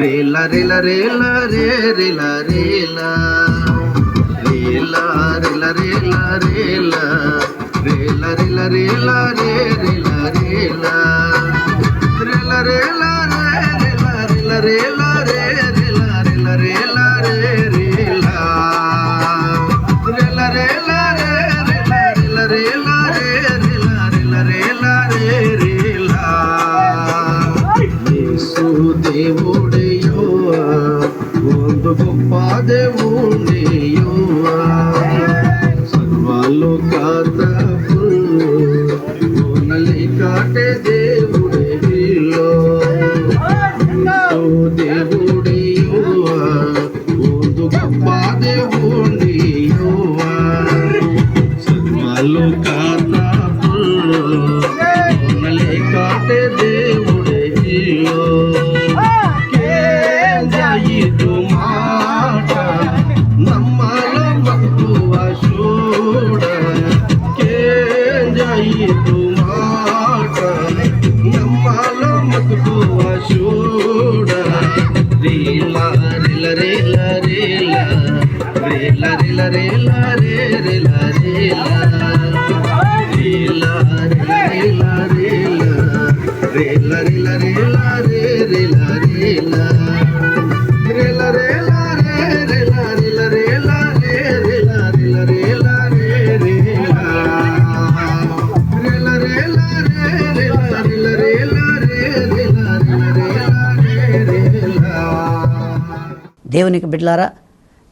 రేల రేల రేల రే రేల రేల రేల రేల రేల రేల రేల రేల రేల రే రేల రేల రేల రేల రే రేల రేల రే రేల రేల రేల రే రేల రేల రేల రేల రేల రేల రేల రేల రేల యేసు దేవునికి బిడ్డలారా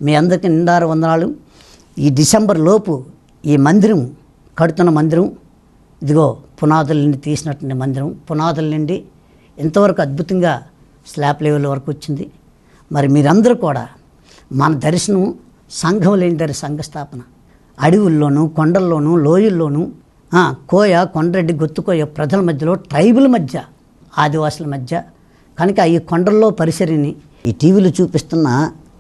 మీ అందరికీ నిండారు వందనాలు. ఈ డిసెంబర్ లోపు ఈ మందిరం కడుతున్న మందిరం ఇదిగో పునాదుల నుండి తీసినటువంటి మందిరం పునాదుల నుండి ఇంతవరకు అద్భుతంగా స్లాబ్ లెవెల్ వరకు వచ్చింది. మరి మీరందరూ కూడా మన దర్శనం సంఘం లేని దరి సంఘ స్థాపన అడవుల్లోనూ కొండల్లోనూ లోయల్లోనూ కోయ కొండరెడ్డి గుత్తుకోయ ప్రజల మధ్యలో ట్రైబుల్ మధ్య ఆదివాసుల మధ్య కనుక ఈ కొండల్లో పరిసరిని ఈ టీవీలో చూపిస్తున్న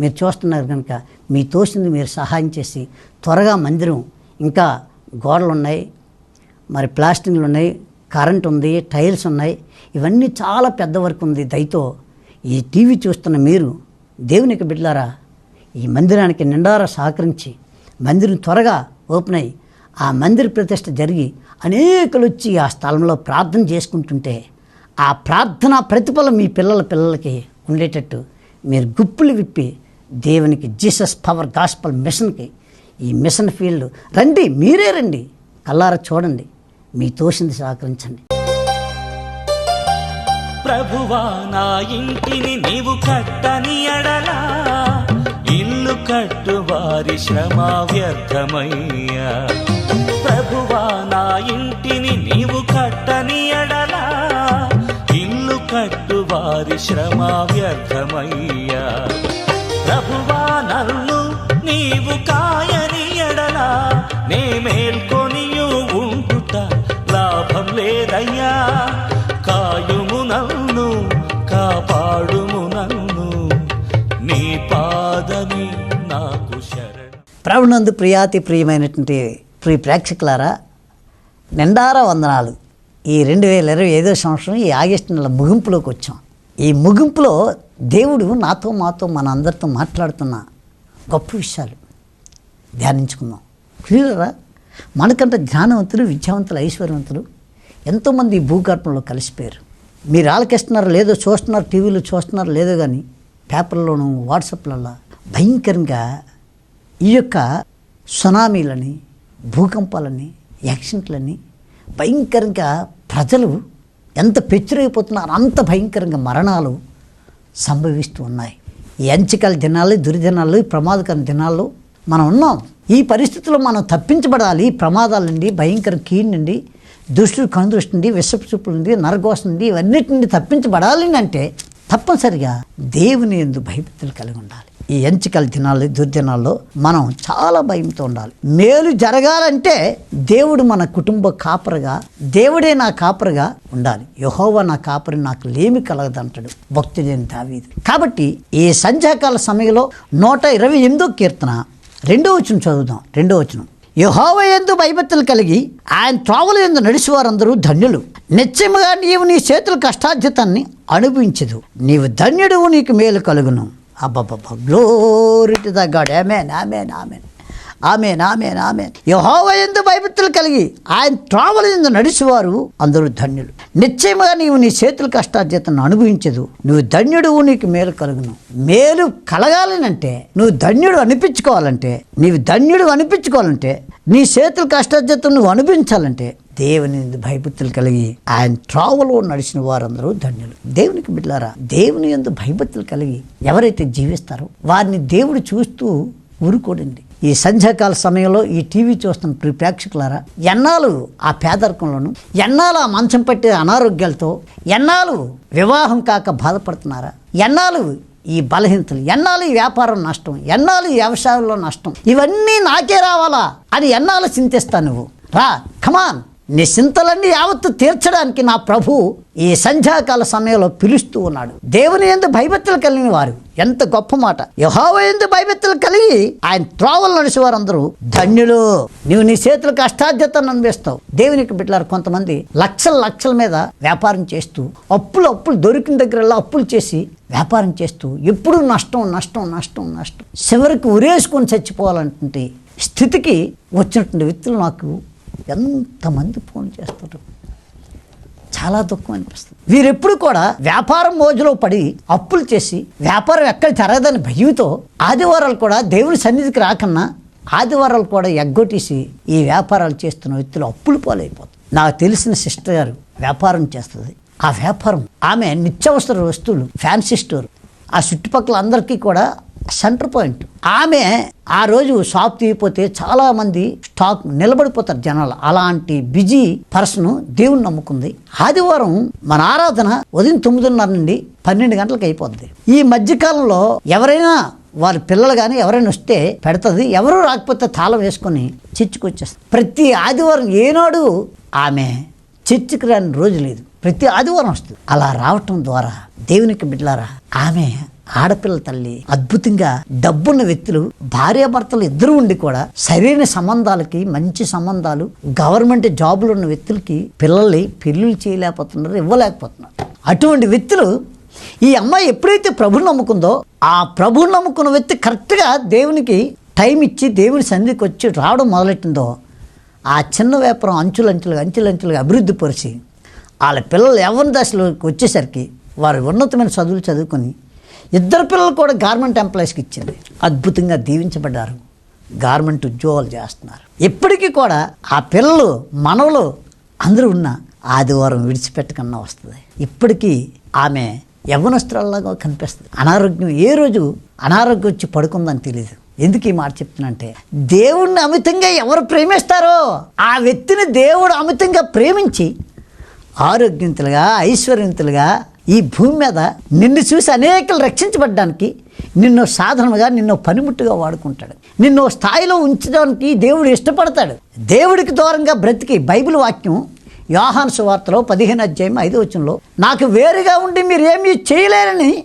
మీరు చూస్తున్నారు కనుక మీ తోసింది మీరు సహాయం చేసి త్వరగా మందిరం ఇంకా గోడలు ఉన్నాయి మరి ప్లాస్టింగ్లు ఉన్నాయి కరెంట్ ఉంది టైల్స్ ఉన్నాయి ఇవన్నీ చాలా పెద్ద వర్క్ ఉంది దయతో ఈ టీవీ చూస్తున్న మీరు దేవునికి బిడ్లారా ఈ మందిరానికి నిండారా సహకరించి మందిరం త్వరగా ఓపెన్ అయ్యి ఆ మందిర ప్రతిష్ట జరిగి అనేకులు వచ్చి ఆ స్థలంలో ప్రార్థన చేసుకుంటుంటే ఆ ప్రార్థన ప్రతిఫలం మీ పిల్లల పిల్లలకి ఉండేటట్టు మీరు గుప్పులు విప్పి దేవునికి జీసస్ పవర్ గాస్పల్ మిషన్కి ఈ మిషన్ ఫీల్డ్ రండి మీరే రండి. కల్లార చూడండి మీ తోసింది సహకరించండి. ప్రభువా నా ఇంటిని నీవు కట్టని అడలా ఇల్లు కట్టు వారి శ్రమ వ్యర్థమయ్యా. ప్రభువా నా ఇంటిని నీవు కట్టని అడలా ఇల్లు వారి శ్రమ వ్యర్థమయ్యా. ప్రభువా నన్ను నీవు కాయని ఎడలా నే మేల్కొనియు ఉంటుట లాభం లేదయ్యా. కాయుము నన్ను కాపాడుము నన్ను నీ పాదని నాకు శరణ. ప్రభునందు ప్రియాతి ప్రియమైనటువంటి ప్రియ ప్రేక్షకులారా నిండార వందనాలు. ఈ రెండు వేల ఇరవై ఐదో సంవత్సరం ఈ ఆగస్టు నెల ముగింపులోకి వచ్చాం. ఈ ముగింపులో దేవుడు నాతో మాతో మన అందరితో మాట్లాడుతున్న గొప్ప విషయాలు ధ్యానించుకుందాం. క్లియరా మనకంటే జ్ఞానవంతులు విద్యావంతులు ఐశ్వర్యవంతులు ఎంతోమంది భూగర్భంలో కలిసిపోయారు. మీరు ఆలకిస్తున్నారు లేదో చూస్తున్నారు టీవీలో చూస్తున్నారు లేదో కానీ పేపర్లోనూ వాట్సాప్లలో భయంకరంగా ఈ యొక్క సునామీలని భూకంపాలని యాక్సిడెంట్లని భయంకరంగా ప్రజలు ఎంత పెచ్చురైపోతున్నారు అంత భయంకరంగా మరణాలు సంభవిస్తూ ఉన్నాయి. ఎంచికల దినాలు దుర్దినాలు ప్రమాదకర దినాల్లో మనం ఉన్నాం. ఈ పరిస్థితుల్లో మనం తప్పించబడాలి. ప్రమాదాల నుండి భయంకర కీడు నుండి దుష్టుడు కనుదృష్టి నుండి విషపు చూపుల నుండి నరగోస నుండి ఇవన్నిటి నుండి తప్పించబడాలి అంటే తప్పనిసరిగా దేవుని ఎందు భయభక్తులు కలిగి ఉండాలి. ఈ ఎంచికల దినాలు దుర్దినాల్లో మనం చాలా భయంతో ఉండాలి. మేలు జరగాలంటే దేవుడు మన కుటుంబ కాపరగా దేవుడే నా కాపరగా ఉండాలి. యహోవ నా కాపరి నాకు లేమి కలగదంటాడు భక్తుడైన దావీదు. కాబట్టి ఈ సంధ్యాకాల సమయంలో నూట ఇరవై ఎనిమిదో కీర్తన రెండో వచనం చదువుదాం. రెండో వచనం. యహోవ ఎందు భయభక్తులు కలిగి ఆయన త్రోవల ఎందు నడిచేవారందరూ ధన్యులు. నిశ్చయముగా నీవు నీ చేతుల కష్టార్జితాన్ని అనుభవించదు. నీవు ధన్యుడు నీకు మేలు కలుగును. అబ్బబ్బబ్బ. Glory to the God amen amen amen amen amen amen యహోవ ఎందు భయభక్తులు కలిగి ఆయన ట్రావెల్ ఎందు నడిచేవారు అందరూ ధన్యులు. నిశ్చయముగా నీవు నీ చేతుల కష్టార్జితను అనుభవించదు. నువ్వు ధన్యుడు నీకు మేలు కలుగును. మేలు కలగాలనంటే నువ్వు ధన్యుడు అనిపించుకోవాలంటే నీవు ధన్యుడు అనిపించుకోవాలంటే నీ చేతుల కష్టార్జితం నువ్వు అనుభవించాలంటే దేవుని భయభక్తులు కలిగి ఆయన త్రోవలో నడిచిన వారందరూ ధన్యులు. దేవునికి బిడ్డారా దేవుని ఎందు భయభక్తులు కలిగి ఎవరైతే జీవిస్తారో వారిని దేవుడు చూస్తూ ఊరుకోడండి. ఈ సంధ్యాకాల సమయంలో ఈ టీవీ చూస్తున్న ప్రేక్షకులారా ఎన్నాళ్ళు ఆ పేదరికంలోను ఎన్నాళ్ళు ఆ మంచం పట్టే అనారోగ్యాలతో ఎన్నాళ్ళు వివాహం కాక బాధపడుతున్నారా ఎన్నాళ్ళు ఈ బలహీనతలు ఎన్నాళ్ళు ఈ వ్యాపారం నష్టం ఎన్నాళ్ళు ఈ వ్యవసాయంలో నష్టం ఇవన్నీ నాకే రావాలా అని ఎన్నాళ్ళు చింతిస్తా నువ్వు? రా కమాన్ నీ చింతలన్నీ యావత్తు తీర్చడానికి నా ప్రభు ఈ సంధ్యాకాల సమయంలో పిలుస్తూ ఉన్నాడు. దేవుని ఎందు భయభక్తులు కలిగిన వారు. ఎంత గొప్ప మాట. యహోవ ఎందు భయభక్తులు కలిగి ఆయన త్రోవలు నడిచే వారందరూ ధన్యులు. నువ్వు నీ చేతులకు అష్టాధ్యతను అనిపిస్తావు దేవునికి బిడ్డలారు కొంతమంది లక్షల లక్షల మీద వ్యాపారం చేస్తూ అప్పులు అప్పులు దొరికిన దగ్గరలో అప్పులు చేసి వ్యాపారం చేస్తూ ఎప్పుడూ నష్టం నష్టం నష్టం నష్టం. చివరికి ఉరేసుకొని చచ్చిపోవాలంటుంటే స్థితికి వచ్చినటువంటి వ్యక్తులు నాకు ఎంతమంది ఫోన్ చేస్తారు? చాలా దుఃఖం అనిపిస్తుంది. వీరెప్పుడు కూడా వ్యాపారం మోజులో పడి అప్పులు చేసి వ్యాపారం ఎక్కడ జరగదని భయంతో ఆదివారాలు కూడా దేవుని సన్నిధికి రాకన్నా ఆదివారాలు కూడా ఎగ్గొట్టేసి ఈ వ్యాపారాలు చేస్తున్న వ్యక్తులు అప్పులు పాలైపోతారు. నాకు తెలిసిన సిస్టర్ గారు వ్యాపారం చేస్తుంది. ఆ వ్యాపారం ఆమె నిత్యావసర వస్తువులు ఫ్యాన్సీ స్టోర్ ఆ చుట్టుపక్కల అందరికీ కూడా సెంటర్ పాయింట్. ఆమె ఆ రోజు షాప్ తీయపోతే చాలామంది స్టాక్ నిలబడిపోతారు జనాలు. అలాంటి బిజీ పర్సన్ దేవుని నమ్ముకుంది. ఆదివారం మన ఆరాధన ఉదయం తొమ్మిదిన్నర నుండి పన్నెండు గంటలకు అయిపోద్ది. ఈ మధ్యకాలంలో ఎవరైనా వారి పిల్లలు కానీ ఎవరైనా వస్తే పెడుతుంది. ఎవరు రాకపోతే తాళం వేసుకొని చర్చికి వచ్చేస్తారు. ప్రతి ఆదివారం ఏనాడు ఆమె చర్చికి రాని రోజు లేదు. ప్రతి ఆదివారం వస్తుంది. అలా రావటం ద్వారా దేవునికి బిడ్డలారా ఆమె ఆడపిల్ల తల్లి అద్భుతంగా డబ్బున్న వ్యక్తులు భార్యాభర్తలు ఇద్దరు ఉండి కూడా సరైన సంబంధాలకి మంచి సంబంధాలు గవర్నమెంట్ జాబులు ఉన్న వ్యక్తులకి పిల్లల్ని పెళ్ళిళ్ళు చేయలేకపోతున్నారు ఇవ్వలేకపోతున్నారు. అటువంటి వ్యక్తులు ఈ అమ్మాయి ఎప్పుడైతే ప్రభుని నమ్ముకుందో ఆ ప్రభుని నమ్ముకున్న వ్యక్తి కరెక్ట్గా దేవునికి టైం ఇచ్చి దేవుని సంధికి వచ్చి రావడం మొదలెట్టిందో ఆ చిన్న వ్యాపారం అంచులంచులుగా అంచులంచులుగా అభివృద్ధి పరిచి వాళ్ళ పిల్లలు యవ్వన దశలోకి వచ్చేసరికి వారు ఉన్నతమైన చదువులు చదువుకొని ఇద్దరు పిల్లలు కూడా గార్మెంట్ ఎంప్లాయీస్కి ఇచ్చింది. అద్భుతంగా దీవించబడ్డారు. గార్మెంట్ ఉద్యోగాలు చేస్తున్నారు. ఇప్పటికీ కూడా ఆ పిల్లలు మనవలు అందరూ ఉన్న ఆదివారం విడిచిపెట్టకన్నా వస్తుంది. ఇప్పటికీ ఆమె యవ్వనస్త్రాల్లాగా కనిపిస్తుంది. అనారోగ్యం ఏ రోజు అనారోగ్యం వచ్చి పడుకుందని తెలియదు ఎందుకు ఈ మాట చెప్తున్నంటే దేవుణ్ణి అమితంగా ఎవరు ప్రేమిస్తారో ఆ వ్యక్తిని దేవుడు అమితంగా ప్రేమించి ఆరోగ్యవంతులుగా ఐశ్వర్యవంతులుగా ఈ భూమి మీద నిన్ను చూసి అనేకలు రక్షించబడ్డానికి నిన్ను సాధనగా నిన్ను పనిముట్టుగా వాడుకుంటాడు. నిన్ను స్థాయిలో ఉంచడానికి దేవుడు ఇష్టపడతాడు. దేవుడికి దూరంగా బ్రతికి బైబిల్ వాక్యం యోహాన్ సువార్తలో పదిహేను అధ్యాయం ఐదు వచనంలో నాకు వేరుగా ఉండి మీరు ఏమీ చేయలేరని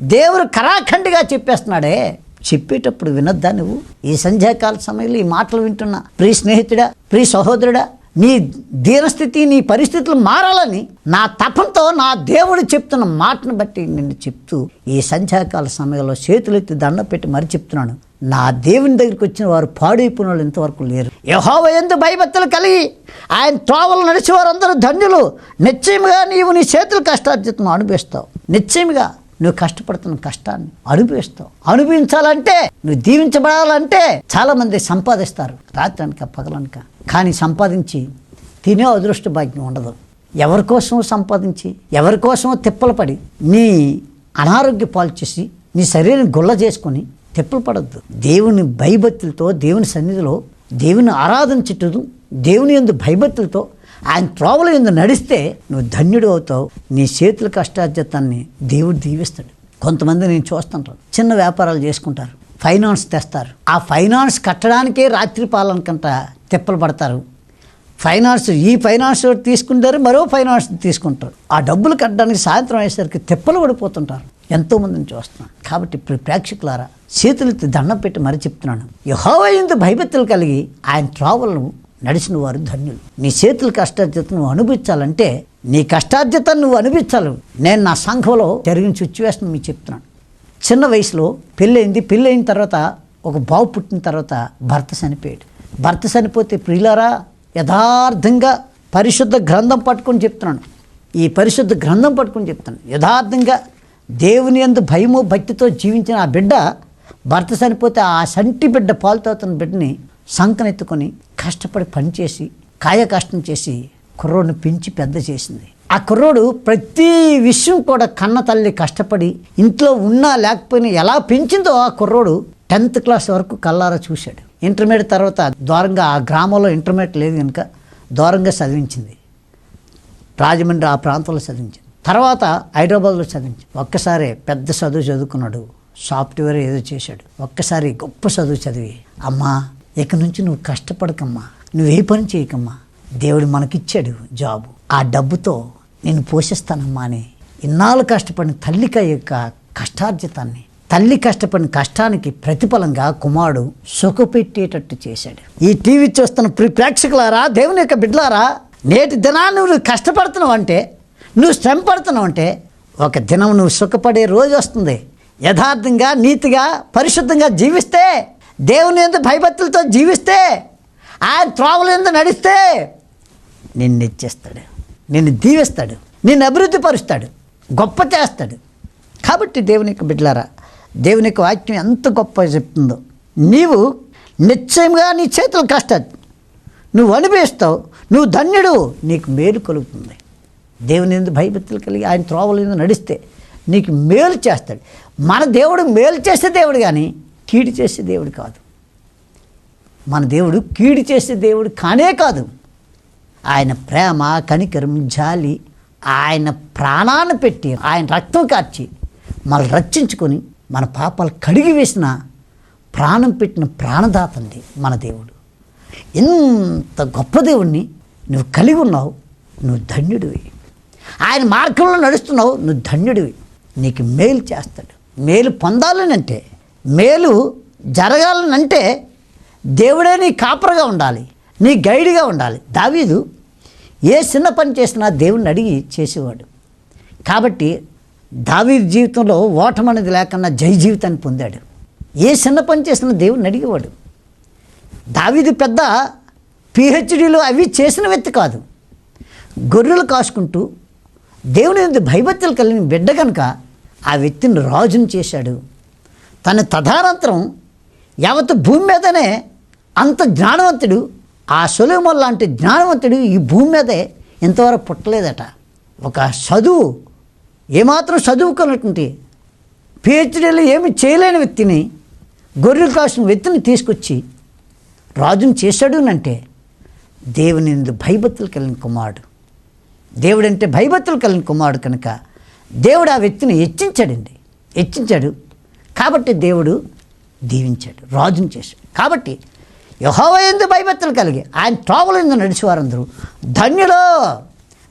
దేవుడు కరాఖండిగా చెప్పేస్తున్నాడే. చెప్పేటప్పుడు వినొద్దా నువ్వు? ఈ సంధ్యాకాల సమయంలో ఈ మాటలు వింటున్నా. ప్రియ స్నేహితుడా ప్రియ సహోదరుడా నీ దీనస్థితి నీ పరిస్థితులు మారాలని నా తపంతో నా దేవుడు చెప్తున్న మాటను బట్టి నిన్ను చెప్తూ ఈ సంధ్యాకాల సమయంలో చేతులెత్తి దండ పెట్టి మరి చెప్తున్నాను. నా దేవుని దగ్గరికి వచ్చిన వారు పాడైపోయిన వాళ్ళు ఇంతవరకు లేరు. యహోవ ఎందు భయభక్తులు కలిగి ఆయన త్రోవలు నడిచేవారందరూ ధన్యులు. నిశ్చయముగా నీవు నీ చేతులు కష్టార్జితం అనుభవిస్తావు. నిశ్చయముగా నువ్వు కష్టపడుతున్న కష్టాన్ని అనుభవిస్తావు. అనుభవించాలంటే నువ్వు దీవించబడాలంటే చాలా మంది సంపాదిస్తారు. రాత్రి అనక పగలనక. కానీ సంపాదించి తినే అదృష్ట భాగ్యం ఉండదు. ఎవరి కోసమో సంపాదించి ఎవరి కోసమో తిప్పలు పడి నీ అనారోగ్య పాలు చేసి నీ శరీరం గుల్ల చేసుకొని తిప్పలు పడద్దు. దేవుని భయభక్తులతో దేవుని సన్నిధిలో దేవుని ఆరాధించుటూ దేవుని ఎందు భయభక్తులతో ఆయన త్రోవల ఎందు నడిస్తే నువ్వు ధన్యుడు అవుతావు. నీ చేతుల కష్టార్జితాన్ని దేవుడు దీవిస్తాడు. కొంతమంది నేను చూస్తుంటాను. చిన్న వ్యాపారాలు చేసుకుంటారు. ఫైనాన్స్ తెస్తారు. ఆ ఫైనాన్స్ కట్టడానికే రాత్రి పాలనకంట తిప్పలు పడతారు. ఫైనాన్స్ ఈ ఫైనాన్స్ తీసుకుంటారు మరో ఫైనాన్స్ తీసుకుంటారు. ఆ డబ్బులు కట్టడానికి సాయంత్రం అయ్యేసరికి తిప్పలు పడిపోతుంటారు. ఎంతోమందిని చూస్తున్నాను. కాబట్టి ఇప్పుడు ప్రేక్షకులారా చేతులెత్తి దండం పెట్టి మరీ చెప్తున్నాను. యహోవయందు భయభక్తులు కలిగి ఆయన ట్రావెల్ను నడిచిన వారు ధన్యులు. నీ చేతుల కష్టార్జత నువ్వు అనుభవించాలంటే నీ కష్టార్జితాన్ని నువ్వు అనుభవించాలి. నేను నా సంఘంలో జరిగిన సిచ్యువేషన్ మీకు చెప్తున్నాను. చిన్న వయసులో పెళ్ళయింది. పెళ్ళయిన తర్వాత ఒక బావు పుట్టిన తర్వాత భర్త చనిపోయాడు. భర్త చనిపోతే ప్రియులారా యథార్థంగా పరిశుద్ధ గ్రంథం పట్టుకొని చెప్తున్నాను. ఈ పరిశుద్ధ గ్రంథం పట్టుకొని చెప్తాను యథార్థంగా దేవుని ఎందు భయము భక్తితో జీవించిన ఆ బిడ్డ భర్త చనిపోతే ఆ సంటి బిడ్డ పాలుతో అతని బిడ్డని సంకనెత్తుకొని కష్టపడి పనిచేసి కాయ కష్టం చేసి కుర్రోడిని పెంచి పెద్ద చేసింది. ఆ కుర్రోడు ప్రతి విషయం కూడా కన్న తల్లి కష్టపడి ఇంట్లో ఉన్నా లేకపోయినా ఎలా పెంచిందో ఆ కుర్రోడు టెన్త్ క్లాస్ వరకు కల్లారా చూశాడు. ఇంటర్మీడియట్ తర్వాత దూరంగా ఆ గ్రామంలో ఇంటర్మీడియట్ లేదు కనుక దూరంగా చదివించింది. రాజమండ్రి ఆ ప్రాంతంలో చదివించింది. తర్వాత హైదరాబాద్లో చదివించింది. ఒక్కసారి పెద్ద చదువు చదువుకున్నాడు. సాఫ్ట్వేర్ ఏదో చేశాడు. ఒక్కసారి గొప్ప చదువు చదివి అమ్మా ఇక నుంచి నువ్వు కష్టపడకమ్మా. నువ్వు ఏ పని చేయకమ్మా. దేవుడు మనకిచ్చాడు జాబు. ఆ డబ్బుతో నేను పోషిస్తానమ్మా అని ఇన్నాళ్ళు కష్టపడిన తల్లిక యొక్క కష్టార్జితాన్ని తల్లి కష్టపడిన కష్టానికి ప్రతిఫలంగా కుమారుడు సుఖపెట్టేటట్టు చేశాడు. ఈ టీవీ చూస్తున్న ప్రి ప్రేక్షకులారా దేవుని యొక్క బిడ్డలారా నేటి దినాన్ని నువ్వు కష్టపడుతున్నావు అంటే నువ్వు శ్రమ పడుతున్నావు అంటే ఒక దినం నువ్వు సుఖపడే రోజు వస్తుంది. యథార్థంగా నీతిగా పరిశుద్ధంగా జీవిస్తే దేవుని ఎందు భయభక్తులతో జీవిస్తే ఆయన త్రోవల ఎందు నడిస్తే నిన్ను ఇచ్చేస్తాడు. నిన్ను దీవిస్తాడు. నిన్ను అభివృద్ధి పరుస్తాడు. గొప్ప చేస్తాడు. కాబట్టి దేవుని యొక్క బిడ్డలారా దేవుని యొక్క వాక్యం ఎంత గొప్ప చెప్తుందో. నీవు నిశ్చయంగా నీ చేతులు కష్టాలు నువ్వు అనుభవిస్తావు. నువ్వు ధన్యుడు. నీకు మేలు కలుగుతుంది. దేవుని ఎందు భయభక్తులు కలిగి ఆయన త్రోవల ఎందు నడిస్తే నీకు మేలు చేస్తాడు. మన దేవుడు మేలు చేసే దేవుడు కానీ కీడు చేసే దేవుడు కాదు. మన దేవుడు కీడు చేసే దేవుడు కానే కాదు. ఆయన ప్రేమ కనికరం జాలి ఆయన ప్రాణాన్ని పెట్టి ఆయన రక్తం కార్చి మనల్ని రక్షించుకొని మన పాపాలు కడిగి వేసిన ప్రాణం పెట్టిన ప్రాణదాతండి మన దేవుడు. ఎంత గొప్ప దేవుణ్ణి నువ్వు కలిగి ఉన్నావు నువ్వు ధన్యుడివి. ఆయన మార్గంలో నడుస్తున్నావు నువ్వు ధన్యుడివి. నీకు మేలు చేస్తాడు. మేలు పొందాలనంటే మేలు జరగాలనంటే దేవుడే నీ కాపరగా ఉండాలి నీ గైడ్గా ఉండాలి. దావీదు ఏ చిన్న పని చేసినా దేవుణ్ణి అడిగి చేసేవాడు. కాబట్టి దావీదు జీవితంలో ఓటం అనేది లేకుండా జై జీవితాన్ని పొందాడు. ఏ చిన్న పని చేసినా దేవుణ్ణి అడిగేవాడు. దావీదు పెద్ద పిహెచ్డీలు అవి చేసిన వ్యక్తి కాదు. గొర్రెలు కాసుకుంటూ దేవుని ఎందు భయభక్తులు కలిగిన బిడ్డ కనుక ఆ వ్యక్తిని రాజుని చేశాడు. తన తదానంతరం యావత్ భూమి మీదనే అంత జ్ఞానవంతుడు ఆ సొలేమోన్ లాంటి జ్ఞానవంతుడు ఈ భూమి మీదే ఇంతవరకు పుట్టలేదట. ఒక చదువు ఏమాత్రం చదువుకున్నటువంటి పిహెచ్డీలు ఏమి చేయలేని వ్యక్తిని గొర్రెలు కాసిన వ్యక్తిని తీసుకొచ్చి రాజును చేశాడు అంటే దేవుని ఎందు భయభక్తులు కలిగిన కుమారుడు. దేవుడంటే భయభక్తులు కలిగిన కుమారుడు కనుక దేవుడు ఆ వ్యక్తిని హెచ్చించాడండి. హెచ్చించాడు. కాబట్టి దేవుడు దీవించాడు రాజును చేశాడు. కాబట్టి యహోవ ఎందు భయభక్తులు కలిగి ఆయన త్రోవలు ఎందు నడిచేవారందరూ ధన్యులు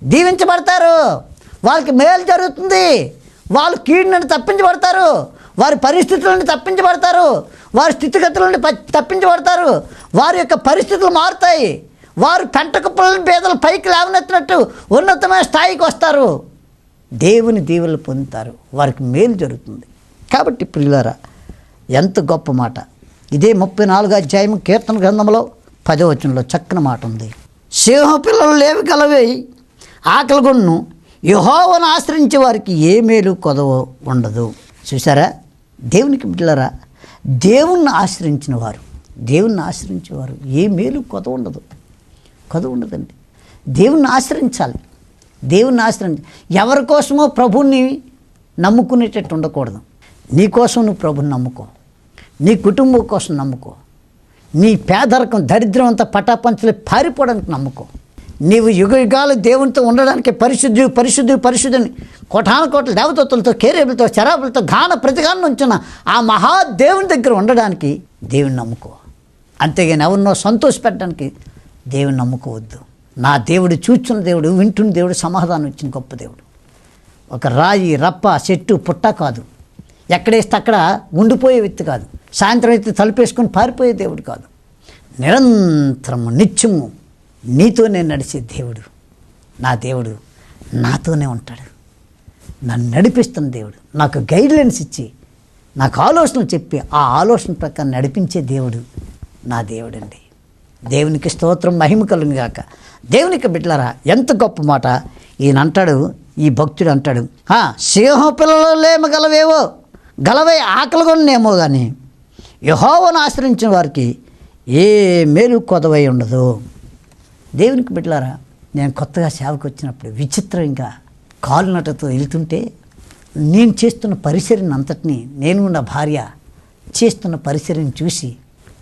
దీవించబడతారు. వాళ్ళకి మేలు జరుగుతుంది. వాళ్ళు కీడు నుండి తప్పించబడతారు. వారి పరిస్థితుల నుండి తప్పించబడతారు. వారి స్థితిగతుల నుండి తప్పించబడతారు. వారి యొక్క పరిస్థితులు మారుతాయి. వారు పెంటకుప్పలను పేదలు పైకి లేవనెత్తినట్టు ఉన్నతమైన స్థాయికి వస్తారు. దేవుని దీవులు పొందుతారు. వారికి మేలు జరుగుతుంది. కాబట్టి ప్రియులారా ఎంత గొప్ప మాట. ఇదే ముప్పై నాలుగు అధ్యాయం కీర్తన గ్రంథంలో పదవచనంలో చక్కని మాట ఉంది. సింహ పిల్లలు లేవి గలవి ఆకలిగొన్ను యహోవను ఆశ్రయించే వారికి ఏ మేలు కొదవ ఉండదు. చూసారా దేవునికి బిడ్డలరా దేవుణ్ణి ఆశ్రయించిన వారు దేవుణ్ణి ఆశ్రయించేవారు ఏ మేలు కొద ఉండదు. కొద ఉండదండి. దేవుణ్ణి ఆశ్రయించాలి. దేవుణ్ణి ఆశ్రయించాలి ఎవరి కోసమో ప్రభుని నమ్ముకునేటట్టు ఉండకూడదు. నీకోసం నువ్వు ప్రభుని నమ్ముకో. నీ కుటుంబం కోసం నమ్ముకో. నీ పేదరికం దరిద్రం అంతా పటాపంచలు పారిపోవడానికి నమ్ముకో. నీవు యుగ యుగాలు దేవునితో ఉండడానికి పరిశుద్ధి పరిశుద్ధి పరిశుద్ధిని కోటాన కోట్ల దేవతలతో కేరేబులతో శరాబులతో గాన ప్రతిగానం ఉంచిన ఆ మహాదేవుని దగ్గర ఉండడానికి దేవుని నమ్ముకో. అంతేగాని ఎవరినో సంతోషపెట్టడానికి దేవుని నమ్ముకోవద్దు. నా దేవుడు చూచున్న దేవుడు వింటున్న దేవుడు సమాధానం ఇచ్చిన గొప్ప దేవుడు. ఒక రాయి రప్ప చెట్టు పుట్ట కాదు. ఎక్కడేస్తే అక్కడ ఉండిపోయే వ్యక్తి కాదు. సాయంత్రం అయితే తలుపేసుకొని పారిపోయే దేవుడు కాదు. నిరంతరము నిత్యము నీతోనే నడిచే దేవుడు. నా దేవుడు నాతోనే ఉంటాడు. నన్ను నడిపిస్తున్న దేవుడు. నాకు గైడ్లైన్స్ ఇచ్చి నాకు ఆలోచనలు చెప్పి ఆ ఆలోచన ప్రకారం నడిపించే దేవుడు నా దేవుడండి. దేవునికి స్తోత్రం మహిమ కలుగుగాక దేవునికి బిడ్డలరా ఎంత గొప్ప మాట. ఈయన అంటాడు ఈ భక్తుడు అంటాడు సింహం పిల్లలు లేమగలవేవో? గలవై ఆకలిగొనేమో కానీ యహోవను ఆశ్రయించిన వారికి ఏ మేలు కొదవై ఉండదు. దేవునికి బిడ్డలారా నేను కొత్తగా సేవకు వచ్చినప్పుడు విచిత్రంగా కాలునటతో వెళ్తుంటే నేను చేస్తున్న పరిసరని అంతటిని నేను నా భార్య చేస్తున్న పరిసరని చూసి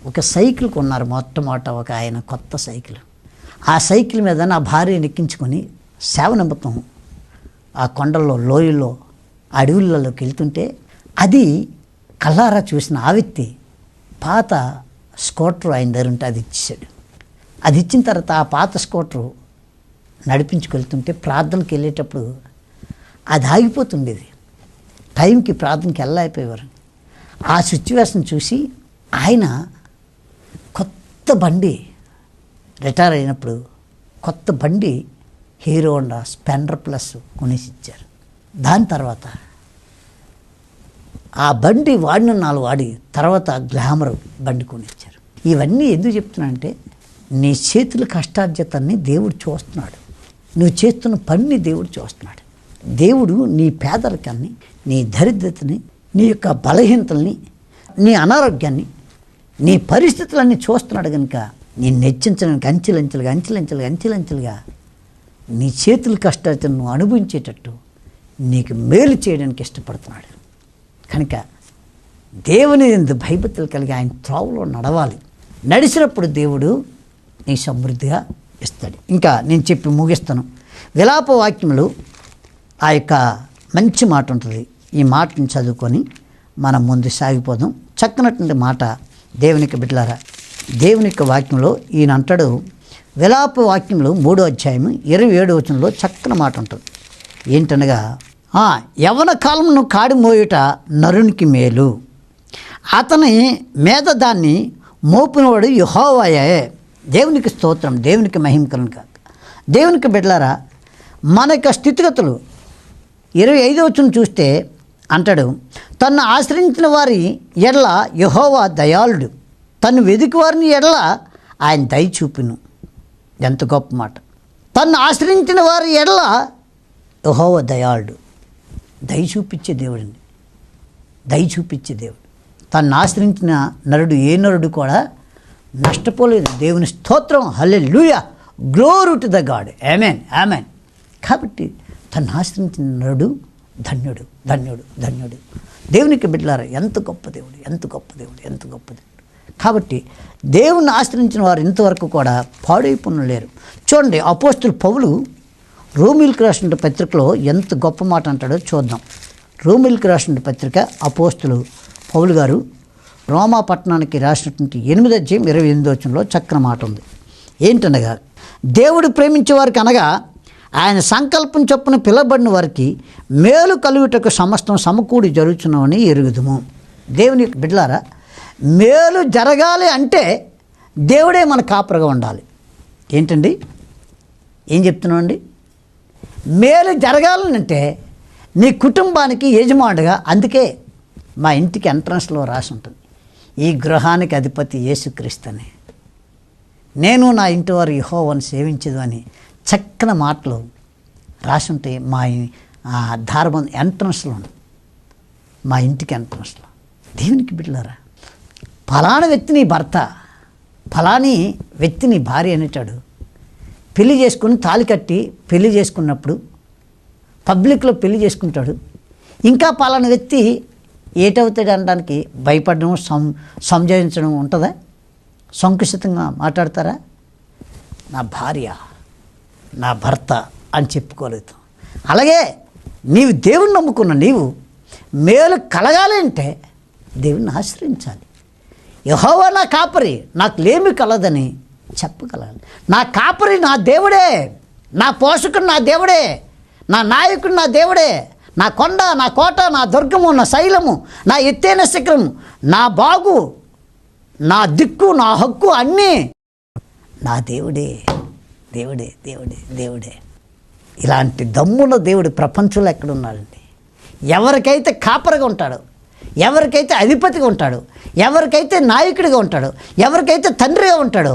ఒక సైకిల్ కొన్నారు. మొట్టమొదట ఒక ఆయన కొత్త సైకిల్. ఆ సైకిల్ మీద నా భార్యని ఎక్కించుకొని సేవ నిమిత్తం ఆ కొండల్లో లోయల్లో అడవులలోకి వెళ్తుంటే అది కల్లారా చూసిన ఆ వ్యక్తి పాత స్కూటర్ ఆయన దగ్గర ఉంటే అది ఇచ్చేసాడు అది ఇచ్చిన తర్వాత ఆ పాత స్కూటరు నడిపించుకెళ్తుంటే ప్రార్థనకి వెళ్ళేటప్పుడు అది ఆగిపోతుండేది. టైంకి ప్రార్థనకి వెళ్ళలేకపోయేవారు. ఆ సిచ్యువేషన్ చూసి ఆయన కొత్త బండి రిటైర్ అయినప్పుడు కొత్త బండి హీరో హోండా స్పెండర్ ప్లస్ కొనేసి ఇచ్చారు. దాని తర్వాత ఆ బండి వాడిన నాలుగు వాడి తర్వాత గ్లామర్ బండి కొనిచ్చారు. ఇవన్నీ ఎందుకు చెప్తున్నానంటే నీ చేతుల కష్టార్జతాన్ని దేవుడు చూస్తున్నాడు. నువ్వు చేస్తున్న పనిని దేవుడు చూస్తున్నాడు. దేవుడు నీ పేదరికాన్ని నీ దరిద్రతని నీ యొక్క బలహీనతల్ని నీ అనారోగ్యాన్ని నీ పరిస్థితులన్నీ చూస్తున్నాడు కనుక నేను హెచ్చించడానికి అంచెలంచెలుగా అంచెలంచెలుగా అంచెలంచెలుగా నీ చేతుల కష్టార్జన నువ్వు అనుభవించేటట్టు నీకు మేలు చేయడానికి ఇష్టపడుతున్నాడు. కనుక దేవుని ఎందు భయభక్తులు కలిగి ఆయన త్రోవలో నడవాలి. నడిచినప్పుడు దేవుడు నీ సమృద్ధిగా ఇస్తాడు. ఇంకా నేను చెప్పి ముగిస్తాను. విలాప వాక్యములు ఆ యొక్క మంచి మాట ఉంటుంది. ఈ మాటను చదువుకొని మనం ముందు సాగిపోదాం. చక్కనటువంటి మాట దేవునికి బిడ్డలారా దేవుని యొక్క వాక్యంలో ఈయన అంటాడు విలాప వాక్యంలో మూడో అధ్యాయం ఇరవై ఏడు వచనంలో చక్కని మాట ఉంటుంది. ఏంటనగా యవన యవ్వన కాలమును కాడిమోయుట నరునికి మేలు. అతని మీద దాన్ని మోపినవాడు యుహోవాయే. దేవునికి స్తోత్రం దేవునికి మహిమ కాక దేవునికి బిడ్డలారా మన యొక్క స్థితిగతులు ఇరవై ఐదో వచ్చిన చూస్తే అంటాడు తన్ను ఆశ్రయించిన వారి ఎడల యహోవా దయాళుడు. తను వెదికి వారిని ఎడల ఆయన దయ చూపును. ఎంత గొప్ప మాట. తన్ను ఆశ్రయించిన వారి ఎడల యహోవ దయాళుడు. దయ చూపించే దేవుడండి. దయ చూపించే దేవుడు. తను ఆశ్రయించిన నరుడు ఏ నరుడు కూడా నష్టపోలేదు. దేవుని స్తోత్రం. Hallelujah glory to the God amen amen కాబట్టి తను ఆశ్రయించిన నరుడు ధన్యుడు ధన్యుడు ధన్యుడు. దేవునికి బిడ్డలారా ఎంత గొప్ప దేవుడు ఎంత గొప్ప దేవుడు ఎంత గొప్ప దేవుడు. కాబట్టి దేవుణ్ణి ఆశ్రయించిన వారు ఇంతవరకు కూడా పాడైపోయిన లేరు. చూడండి అపోస్తులు పౌలు రోమిల్కి రాసిన పత్రికలో ఎంత గొప్ప మాట అంటాడో చూద్దాం. రోమిల్కి రాసిన పత్రిక అపోస్తులు పౌలు గారు రోమా పట్టణానికి రాసినటువంటి ఎనిమిది అధ్యాయం ఇరవై ఎనిమిది వచ్చంలో చక్కని మాట ఉంది. ఏంటనగా దేవుడు ప్రేమించే వారికి అనగా ఆయన సంకల్పం చొప్పున పిలబడిన వారికి మేలు కలుగుటకు సమస్తం సమకూడి జరుగుతున్నామని ఎరుగుదుము. దేవుని బిడ్డలారా మేలు జరగాలి అంటే దేవుడే మన కాపరగా ఉండాలి. ఏంటండి? ఏం చెప్తున్నామండి? మేలు జరగాలనంటే నీ కుటుంబానికి యజమానుడుగా అందుకే మా ఇంటికి ఎంట్రన్స్లో రాసి ఉంటుంది ఈ గృహానికి అధిపతి యేసుక్రీస్తుని. నేను నా ఇంటి వారు యహోవను సేవించదు అని చక్కని మాటలు రాసి ఉంటే మా ఇ- ధారబంధ ఎంట్రన్స్లో మా ఇంటికి ఎంట్రన్స్లో. దేవునికి బిడ్డలారా ఫలానా వ్యక్తి నీ భర్త ఫలాని వ్యక్తి నీ భార్య అనేటాడు పెళ్ళి చేసుకుని తాళి కట్టి పెళ్ళి చేసుకున్నప్పుడు పబ్లిక్లో పెళ్ళి చేసుకుంటాడు. ఇంకా పాలన వ్యక్తి ఏటవుతాడు అనడానికి భయపడడం సం సంజయించడం ఉంటుందా? సంకుచితంగా మాట్లాడతారా? నా భార్య నా భర్త అని చెప్పుకోలేదు. అలాగే నీవు దేవుణ్ణి నమ్ముకున్న నీవు మేలు కలగాలి అంటే దేవుణ్ణి ఆశ్రయించాలి. యహోవా నా కాపరి నాకు లేమి కలదని చెప్పగలగాలి నా కాపరి నా దేవుడే నా పోషకుడు నా దేవుడే నా నాయకుడు నా దేవుడే నా కొండ నా కోట నా దుర్గము నా శైలము నా ఎత్తైన శిఖరము నా బాగు నా దిక్కు నా హక్కు అన్నీ నా దేవుడే దేవుడే దేవుడే దేవుడే. ఇలాంటి దమ్మున దేవుడు ప్రపంచంలో ఎక్కడున్నాడండి? ఎవరికైతే కాపరిగా ఉంటాడో ఎవరికైతే అధిపతిగా ఉంటాడో ఎవరికైతే నాయకుడిగా ఉంటాడో ఎవరికైతే తండ్రిగా ఉంటాడో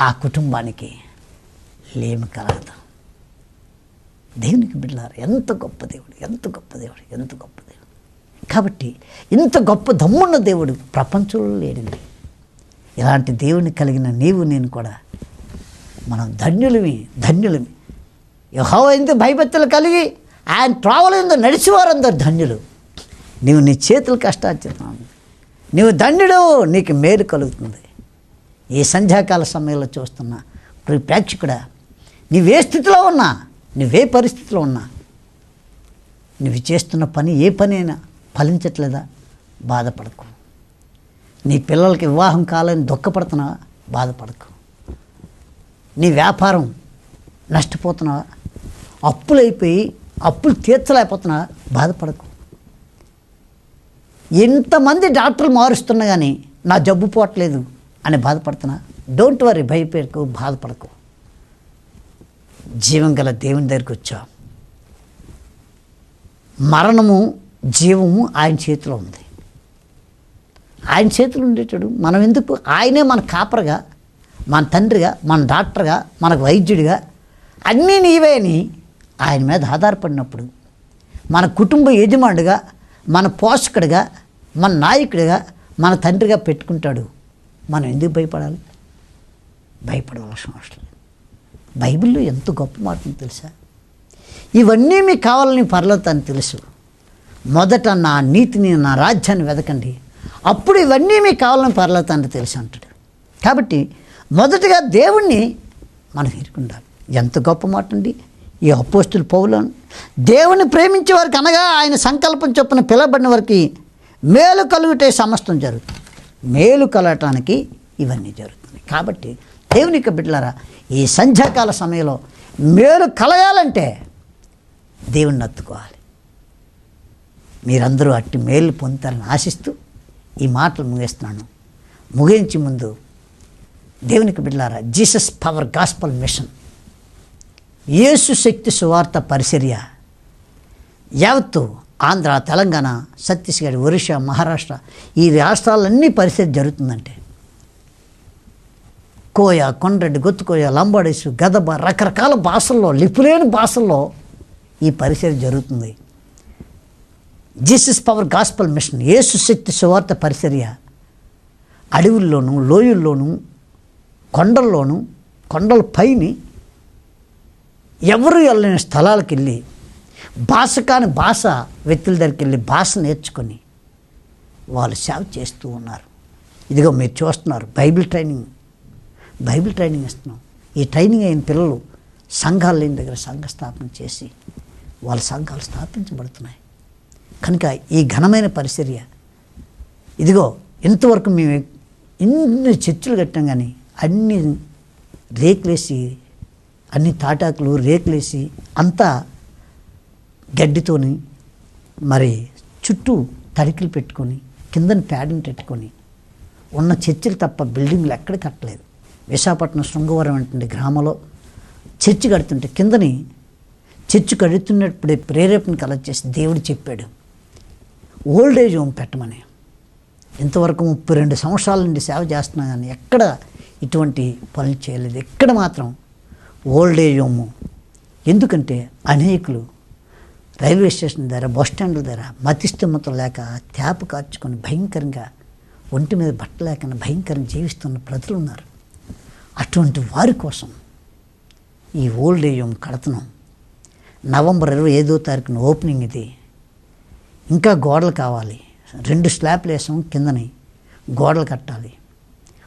ఆ కుటుంబానికి లేమి కలగదు. దేవునికి బిడ్డలారు ఎంత గొప్ప దేవుడు ఎంత గొప్ప దేవుడు ఎంత గొప్ప దేవుడు. కాబట్టి ఇంత గొప్ప దమ్మున్న దేవుడు ప్రపంచంలో లేడండి. ఇలాంటి దేవుని కలిగిన నీవు నేను కూడా మనం ధన్యులమి ధన్యులమి. యహోవైంది భయభక్తులు కలిగి ఆయన ట్రావెల్ ఎందు నడిచేవారందరు ధన్యులు. నీవు నీ చేతులు కష్టాచితం నీవు ధన్యుడు నీకు మేలు కలుగుతుంది. ఈ సంధ్యాకాల సమయంలో చూస్తున్నా. ప్రియ ప్రేక్షకుడా నీవే స్థితిలో ఉన్నా నువ్వే పరిస్థితిలో ఉన్నా. నువ్వు చేస్తున్న పని ఏ పని అయినా ఫలించట్లేదా? బాధపడకు. నీ పిల్లలకి వివాహం కాలని దుఃఖపడుతున్నావా? బాధపడకు. నీ వ్యాపారం నష్టపోతున్నావా? అప్పులైపోయి అప్పులు తీర్చలేకపోతున్నావా? బాధపడకు. ఎంతమంది డాక్టర్లు మారుస్తున్నా కానీ నా జబ్బు పోవట్లేదు. అని బాధపడుతున్నా. డోంట్ వరీ భయపడకు బాధపడకు. జీవం గల దేవుని దగ్గరికి వచ్చా. మరణము జీవము ఆయన చేతిలో ఉంది. ఆయన చేతిలో ఉండేటాడు. మనం ఎందుకు? ఆయనే మన కాపరగా మన తండ్రిగా మన డాక్టర్గా మనకు వైద్యుడిగా. అన్నీ నీవే అని ఆయన మీద ఆధారపడినప్పుడు మన కుటుంబ యజమానుడిగా మన పోషకుడిగా మన నాయకుడిగా మన తండ్రిగా పెట్టుకుంటాడు. మనం ఎందుకు భయపడాలి? భయపడవలసిన అవసరం లేదు. బైబిల్లో ఎంత గొప్ప మాట తెలుసా? ఇవన్నీ మీకు కావాలని పర్లతాన్ని తెలుసు. మొదట నా నీతిని నా రాజ్యాన్ని వెతకండి అప్పుడు ఇవన్నీ మీకు కావాలని పర్లతాన్ని తెలుసు అంటాడు. కాబట్టి మొదటగా దేవుణ్ణి మనం ఎరుకుండాలి ఎంత గొప్ప మాట అండి. ఈ అపోస్తులు పౌలను దేవుని ప్రేమించే వారికి అనగా ఆయన సంకల్పం చొప్పున పిలబడిన వారికి మేలు కలుగుటే సమస్తం జరుగుతుంది. మేలు కలగటానికి ఇవన్నీ జరుగుతుంది. కాబట్టి దేవుని యొక్క బిడ్డలారా ఈ సంధ్యాకాల సమయంలో మేలు కలయాలంటే దేవుణ్ణి అత్తుకోవాలి. మీరందరూ అట్టి మేలు పొందుతారని ఆశిస్తూ ఈ మాటలు ముగిస్తున్నాను. ముగించి ముందు దేవునికి బిడ్డలారా జీసస్ పవర్ గాస్పల్ మిషన్. యేసు శక్తి సువార్త పరిచర్య యావత్తు ఆంధ్ర తెలంగాణ ఛత్తీస్గఢ్ ఒరిస్సా మహారాష్ట్ర ఈ రాష్ట్రాలన్నీ పరిస్థితి జరుగుతుందంటే. కోయ కొండ్రెడ్డి గొత్తుకోయ లంబాడీసు గదబ రకరకాల భాషల్లో లిపులేని భాషల్లో ఈ పరిచయం జరుగుతుంది. జీసస్ పవర్ గాస్పల్ మిషన్ యేసు శక్తి సువార్త పరిచర్య అడవుల్లోనూ లోయల్లోనూ కొండల్లోనూ కొండల పైని ఎవరు వెళ్ళని స్థలాలకు వెళ్ళి భాష కాని భాష వ్యక్తుల దగ్గరికి వెళ్ళి భాష నేర్చుకొని వాళ్ళు సేవ చేస్తూ ఉన్నారు. ఇదిగో మీరు చూస్తున్నారు బైబిల్ ట్రైనింగ్. బైబిల్ ట్రైనింగ్ ఇస్తున్నాం. ఈ ట్రైనింగ్ అయిన పిల్లలు సంఘాలు లేని దగ్గర సంఘ స్థాపన చేసి వాళ్ళ సంఘాలు స్థాపించబడుతున్నాయి. కనుక ఈ ఘనమైన పరిచర్య ఇదిగో ఇంతవరకు మేము ఇన్ని చర్చలు కట్టాం కానీ అన్ని రేకులేసి అన్ని తాటాకులు రేకులేసి అంతా గడ్డితోని మరి చుట్టూ తడికిలు పెట్టుకొని కిందని ప్యాడ్ని పెట్టుకొని ఉన్న చర్చిలు తప్ప బిల్డింగ్లు ఎక్కడ కట్టలేదు. విశాఖపట్నం శృంగవరం అంటే గ్రామంలో చర్చి కడుతుంటే కిందని చర్చి కడుతున్నప్పుడే ప్రేరేపణ కలెక్ట్ చేసి దేవుడు చెప్పాడు ఓల్డ్ ఏజ్ హోమ్ పెట్టమని. ఇంతవరకు ముప్పై రెండు సంవత్సరాల నుండి సేవ చేస్తున్నా కానీ ఎక్కడ ఇటువంటి పనులు చేయలేదు. ఎక్కడ మాత్రం ఓల్డ్ ఏజ్ హోము. ఎందుకంటే అనేకులు రైల్వే స్టేషన్ దగ్గర బస్ స్టాండ్ల దగ్గర మతిస్థిమతం లేక ట్యాప్ కార్చుకొని భయంకరంగా ఒంటి మీద బట్ట లేకుండా భయంకరంగా జీవిస్తున్న ప్రజలు ఉన్నారు. అటువంటి వారి కోసం ఈ ఓల్డ్ ఏజ్ హోమ్ కడతనం నవంబర్ ఇరవై ఐదో తారీఖున ఓపెనింగ్ ఇది. ఇంకా గోడలు కావాలి. రెండు స్లాబ్లు వేసాం కిందని. గోడలు కట్టాలి.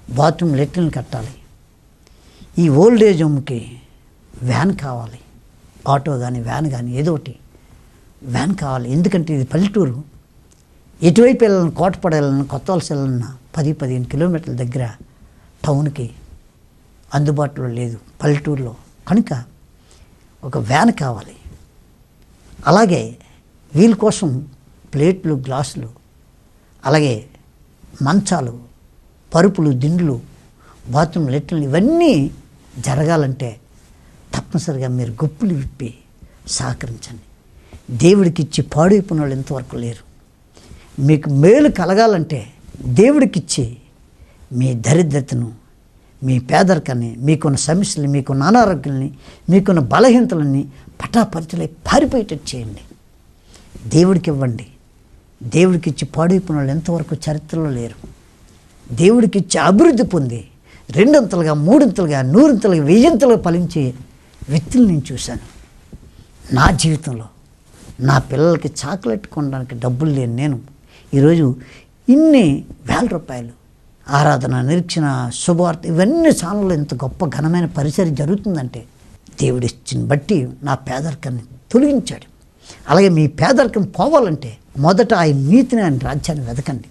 బాత్రూమ్ లెట్రిన్లు కట్టాలి. ఈ ఓల్డ్ ఏజ్ హోమ్కి వ్యాన్ కావాలి. ఆటో కానీ వ్యాన్ కానీ ఏదో ఒకటి. వ్యాన్ కావాలి. ఎందుకంటే ఇది పల్లెటూరు. ఎటువైపు వెళ్ళాలని కోటపడ వెళ్ళాలని కొత్త వలస వెళ్ళాలన్నా పది పదిహేను కిలోమీటర్ల దగ్గర టౌన్కి అందుబాటులో లేదు పల్లెటూరులో. కనుక ఒక వ్యాన్ కావాలి. అలాగే వీళ్ళ కోసం ప్లేట్లు గ్లాసులు అలాగే మంచాలు పరుపులు దిండ్లు బాత్రూమ్ లెట్రిన్లు ఇవన్నీ జరగాలంటే తప్పనిసరిగా మీరు గుప్పులు విప్పి సహకరించండి. దేవుడికిచ్చి పాడైపోయిన వాళ్ళు ఇంతవరకు లేరు. మీకు మేలు కలగాలంటే దేవుడికిచ్చి మీ దరిద్రతను మీ పేదరికాన్ని మీకున్న సమస్యలు మీకున్న అనారోగ్యాలని మీకున్న బలహీనతలని పటాపరిచలై పారిపోయేటట్టు చేయండి. దేవుడికి ఇవ్వండి దేవుడికి ఇచ్చి పాడైపోయిన వాళ్ళు ఎంతవరకు చరిత్రలో లేరు. దేవుడికి ఇచ్చి అభివృద్ధి పొంది రెండంతలుగా మూడింతలుగా నూరింతలుగా వెయ్యింతలుగా ఫలించే వ్యక్తులు నేను చూశాను. నా జీవితంలో నా పిల్లలకి చాక్లెట్ కొనడానికి డబ్బులు లేని నేను. ఈరోజు ఇన్ని వేల రూపాయలు ఆరాధన నిరీక్షణ శుభవార్త ఇవన్నీ ఛానల్లో ఇంత గొప్ప ఘనమైన పరిసరం జరుగుతుందంటే దేవుడిచ్చిన బట్టి నా పేదరికాన్ని తొలగించాడు. అలాగే మీ పేదరికం పోవాలంటే మొదట ఆయన నీతిని ఆయన రాజ్యాన్ని వెతకండి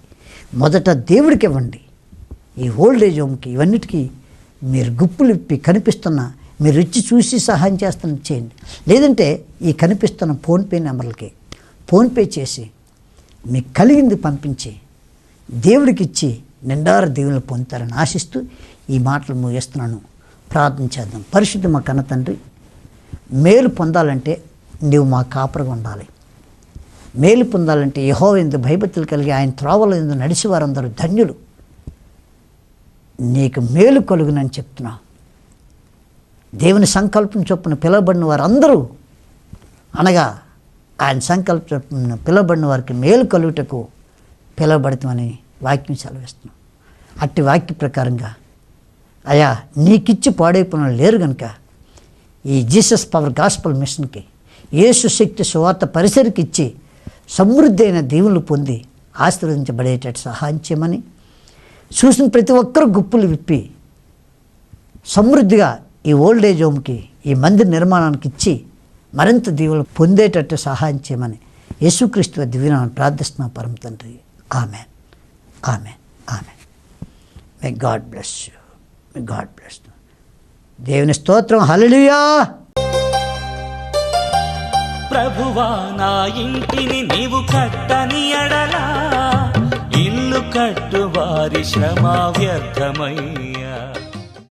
మొదట దేవుడికి ఇవ్వండి. ఈ ఓల్డ్ ఏజ్ హోమ్కి ఇవన్నిటికీ మీరు గుప్పులు ఇప్పి కనిపిస్తున్న మీరు ఇచ్చి చూసి సహాయం చేస్తున్న చేయండి. లేదంటే ఈ కనిపిస్తున్న ఫోన్పే నెంబర్లకి ఫోన్పే చేసి మీకు కలిగింది పంపించి దేవుడికి ఇచ్చి నిండార దేవుని పొందుతారని ఆశిస్తూ ఈ మాటలు ముగిస్తున్నాను ప్రార్థన చేద్దాం. పరిశుద్ధ మా కన్న తండ్రి మేలు పొందాలంటే నీవు మా కాపరగా ఉండాలి. మేలు పొందాలంటే యహో ఎందు భయభక్తులు కలిగి ఆయన త్రోవలు ఎందు నడిచి వారందరూ ధన్యులు. నీకు మేలు కలుగునని చెప్తున్నావు దేవుని సంకల్పం చొప్పున పిలువబడిన వారందరూ అనగా ఆయన సంకల్ప చొప్పున పిలవబడిన వారికి మేలు కలుగుటకు పిలవబడతామని వాక్యం సెలవిస్తున్నాం. అట్టి వాక్య ప్రకారంగా అయా నీకిచ్చి పాడైపోయిన లేరు కనుక ఈ జీసస్ పవర్ గాస్పల్ మిషన్కి యేసు శక్తి సువార్త పరిసరికి ఇచ్చి సమృద్ధి అయిన దీవులు పొంది ఆశీర్వదించబడేటట్టు సహాయం చేయమని చూసిన ప్రతి ఒక్కరు గుప్పులు విప్పి సమృద్ధిగా ఈ ఓల్డ్ ఏజ్ హోమ్కి ఈ మందిర నిర్మాణానికి ఇచ్చి మరింత దీవులు పొందేటట్టు సహాయం చేయమని యేసుక్రీస్తు దివ్యనామం ప్రార్థిస్తున్నా పరమ తండ్రి. ఆమె ఆమె ఆమె may God bless you may God bless దేవుని స్తోత్రం. హల్లెలూయా ప్రభువా నా ఇంటిని నీవు కట్టని ఎడలా ఇల్లు కట్టు వారి శ్రమ వ్యర్థమయ్యా.